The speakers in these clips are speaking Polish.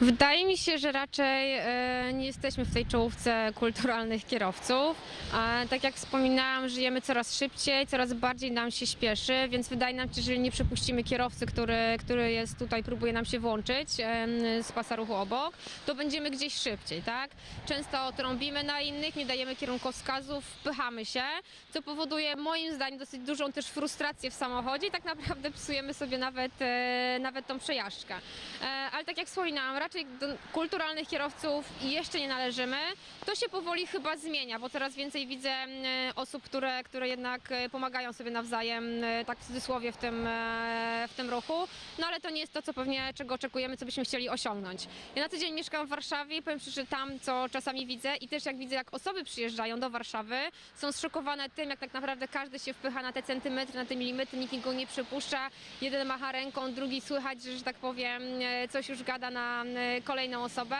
Wydaje mi się, że raczej e, nie jesteśmy w tej czołówce kulturalnych kierowców. Tak jak wspominałam, żyjemy coraz szybciej, coraz bardziej nam się śpieszy, więc wydaje nam się, że jeżeli nie przepuścimy kierowcy, który, który jest tutaj, próbuje nam się włączyć z pasa ruchu obok, to będziemy gdzieś szybciej, tak? Często trąbimy na innych, nie dajemy kierunkowskazów, wpychamy się, co powoduje moim zdaniem dosyć dużą też frustrację w samochodzie i tak naprawdę psujemy sobie nawet, e, nawet tą przejażdżkę. E, ale tak jak wspominałam, raczej do kulturalnych kierowców jeszcze nie należymy. To się powoli chyba zmienia, bo coraz więcej widzę e, osób, które, które jednak e, pomagają sobie nawzajem, e, tak w cudzysłowie w tym, e, w tym ruchu. No ale to nie jest to, co pewnie czego oczekujemy, co byśmy chcieli osiągnąć. Ja na co dzień mieszkam w Warszawie i powiem szczerze, tam co czasami widzę i też jak widzę, jak osoby przyjeżdżają do Warszawy, są zszokowane tym, jak tak naprawdę każdy się wpycha na te centymetry, na te milimetry, nikt nikogo nie przepuszcza. Jeden macha ręką, drugi słychać, że, że tak powiem, coś już gada na kolejną osobę.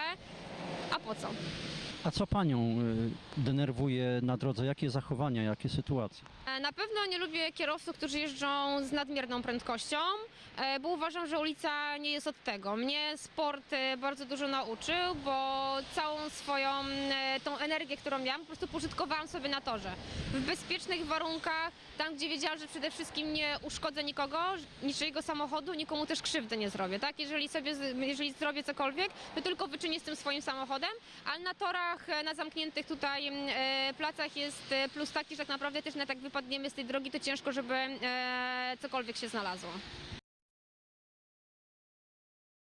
A po co? A co panią y, denerwuje na drodze? Jakie zachowania, jakie sytuacje? E, Na pewno nie lubię kierowców, którzy jeżdżą z nadmierną prędkością, e, bo uważam, że ulica nie jest od tego. Mnie sport e, bardzo dużo nauczył, bo całą swoją tą energię, którą miałam, po prostu pożytkowałam sobie na torze. W bezpiecznych warunkach, tam gdzie wiedziałam, że przede wszystkim nie uszkodzę nikogo, niczyjego samochodu, nikomu też krzywdy nie zrobię. Tak? Jeżeli, sobie, jeżeli zrobię cokolwiek, to tylko wyczynię z tym swoim samochodem, ale na torach, e, na zamkniętych tutaj e, placach jest e, plus taki, że tak naprawdę też na tak wypadniemy z tej drogi, to ciężko, żeby cokolwiek się znalazło.